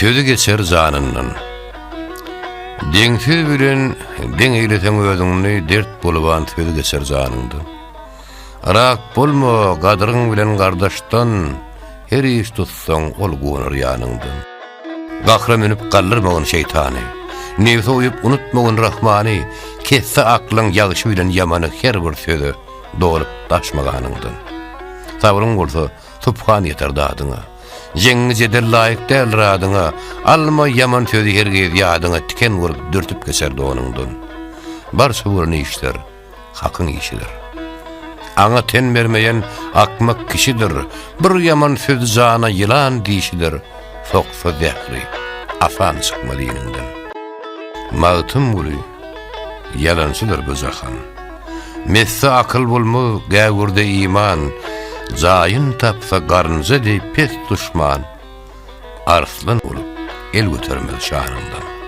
Sözü geçer zanından. Deňsiz bilen deň eýleten özüňni dert bolupan sözü geçer zanyndan. Rak bolma gadyryň bilen gardaşdan her iş tutsaň ol gonar ýanyndan. Gahra menip gallyrmagan şeytany. Nefse uyup unutmagan rahmany, kesse aklyň ýagyşy bilen ýamany her bir sözü dolup taşmaganyndan. Sabryň bolsa, subhan yeter dadyňa. Jeňni jedel laýyk däl radyňa, alma ýaman sözü hergez ýadyňa tiken vurup dürtüp geçer doňundan. Bar suwurny işler, hakyň işidir. Aňa ten bermeýän akmak kişidir. Bir ýaman söz zana ýylan diýişidir. Soksa zähri, afan sıkmalıyınından. Mağtım guli, yalansıdır bu zahan. Messe akıl bulmu, gäwürde iman, Zayın tapsa garnıza dey pes düşman, Arslan olup el götürmez şahrından.